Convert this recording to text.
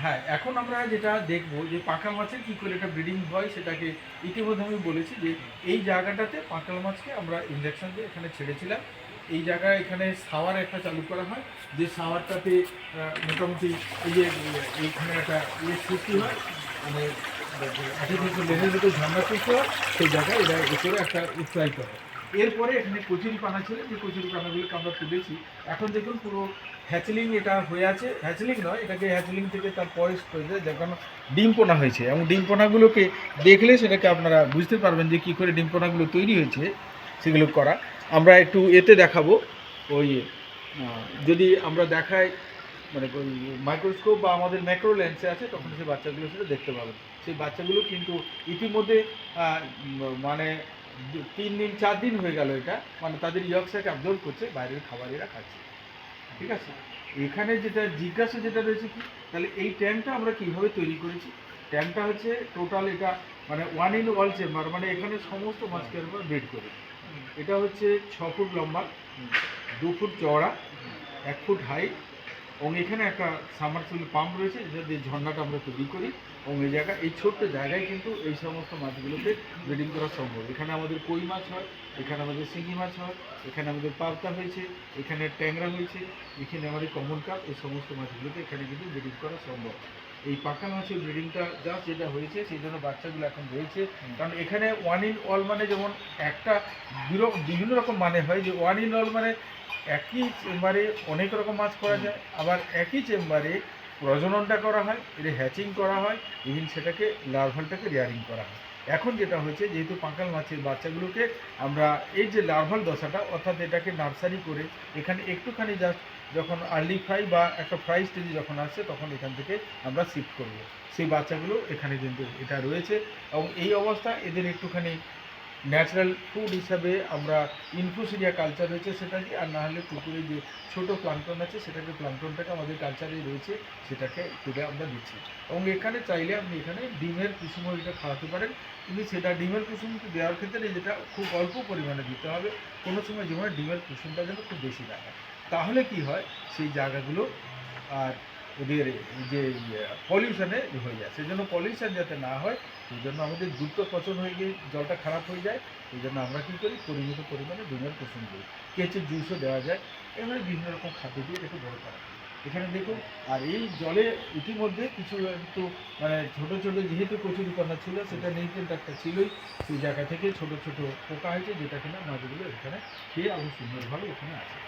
হ্যাঁ এখন আমরা যেটা দেখব যে পাকা মাছের কি করে এটা ব্রিডিং হয় সেটাকে ইতিমধ্যে আমি বলেছি যে এই জায়গাটাতে পাকাল মাছকে আমরা ইঞ্জেকশন দিয়ে এখানে ছেড়েছিলাম। এই জায়গায় এখানে সাওয়ার একটা চালু করা হয়। যে সাওয়ারটাতে মোটামুটি এই যে এইখানে একটা ইয়ে সৃষ্টি হয়। মানে আর্টিফিশিয়াল লেনের মতো ঝর্ণা সৃষ্টি হয়, সেই জায়গায় এটা করে একটা উৎসাহিত হয়। এরপরে এখানে কচুরি পানা ছিল, যে কচুরি পানাগুলোকে আমরা তুলেছি। এখন দেখুন পুরো হ্যাচলিং এটা হয়ে আছে। হ্যাচলিং নয়, এটাকে হ্যাচলিং থেকে তার হয়েছে যখন ডিম পোনা হয়েছে। এবং ডিম পোনাগুলোকে দেখলে সেটাকে আপনারা বুঝতে পারবেন যে কী করে ডিম পোনাগুলো তৈরি হয়েছে, সেগুলো করা। আমরা একটু এতে দেখাবো। ওই যদি আমরা দেখাই মানে মাইক্রোস্কোপ বা আমাদের ম্যাক্রো লেন্সে আছে, তখন সেই বাচ্চাগুলো সেটা দেখতে পাবেন। সেই বাচ্চাগুলো কিন্তু ইতিমধ্যে মানে তিন দিন চার দিন হয়ে গেল এটা। মানে তাদের ইয়ক্সটাকে অবজর্ভ করছে বাইরের খাবার এরা খাচ্ছে। ঠিক আছে? এখানে যেটা জিজ্ঞাসা যেটা রয়েছে কি তাহলে এই ট্যাঙ্কটা আমরা কীভাবে তৈরি করেছি? ট্যাঙ্কটা হচ্ছে টোটাল এটা মানে ওয়ান ইন অল চেম্বার মানে এখানে সমস্ত মাছকে আমরা বেড করি। এটা হচ্ছে ছ ফুট লম্বা দু ফুট চওড়া এক ফুট হাই এবং এখানে একটা সামারসিবল পাম্প রয়েছে যেটা দিয়ে ঝর্ণাটা আমরা তৈরি করি। এবং এই জায়গা এই ছোট্ট জায়গায় কিন্তু এই সমস্ত মাছগুলোকে ব্রিডিং করা সম্ভব। এখানে আমাদের কই মাছ হয় এখানে আমাদের শিঙি মাছ হয় এখানে আমাদের পাবদা হয়েছে এখানে ট্যাংরা হয়েছে এখানে আমাদের কমন কাপ এই সমস্ত মাছগুলোকে এখানে কিন্তু ব্রিডিং করা সম্ভব। এই পাকা মাছের ব্রিডিংটা জাস্ট যেটা হয়েছে সেই জন্য বাচ্চাগুলো এখন রয়েছে। কারণ এখানে ওয়ান ইন অল মানে যেমন একটা বিভিন্ন রকম মানে হয় যে ওয়ান ইন অল মানে একই চেম্বারে অনেক রকম মাছ করা যায় আবার একই চেম্বারে প্রজননটা করা হয় এটা হ্যাচিং করা হয় ইভিন সেটাকে লার্ভালটাকে রেয়ারিং করা হয়। এখন যেটা হয়েছে যেহেতু পাঁকাল মাছের বাচ্চাগুলোকে আমরা এই যে লার্ভাল দশাটা অর্থাৎ এটাকে নার্সারি করে এখানে একটুখানি জাস্ট যখন আর্লি ফ্রাই বা একটা ফ্রাই স্টেজে যখন আসছে তখন এখান থেকে আমরা শিফট করব। সেই বাচ্চাগুলো এখানে কিন্তু এটা রয়েছে এবং এই অবস্থা এদের একটুখানি ন্যাচারাল ফুড হিসাবে আমরা ইনফুসিরিয়া কালচার রয়েছে সেটাকে, আর না হলে পুকুরে যে ছোটো প্লান্টন আছে সেটাকে প্লান্টনটাকে আমাদের কালচারে রয়েছে, সেটাকে তুলে আমরা দিচ্ছি। এবং এখানে চাইলে আপনি এখানে ডিমের কুসুমও এটা খাওয়াতে পারেন। কিন্তু সেটা ডিমের কুসুম দেওয়ার ক্ষেত্রে যেটা খুব অল্প পরিমাণে দিতে হবে, কোনো সময় যেমন ডিমের কুসুমটা যেন খুব বেশি হয়। তাহলে কি হয়? সেই জায়গাগুলো আর ওদের যে পলিউশনে হয়ে যায়। সেই জন্য পলিউশন যাতে না হয় সেই জন্য আমাদের দ্রুত পচন হয়ে গিয়ে জলটা খারাপ হয়ে যায়। এই জন্য আমরা কী করি? পরিমিত পরিমাণে ডিমের কুসুম দিই কেঁচের জুসও দেওয়া যায়। এভাবে বিভিন্ন রকম খাদ্য দিয়ে এটাকে বড় করা। এখানে দেখুন, আর এই জলে ইতিমধ্যে কিছু একটু মানে ছোট ছোট যেহেতু কচুরিপানা ছিল, সেটা নিউট্রেন্ট একটা ছিলই। সেই জায়গা থেকে ছোট ছোট পোকা হয়েছে, যেটা কিনা মাছগুলো এখানে খেয়ে আরও সুন্দরভাবে এখানে আছে।